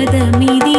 பதமிதி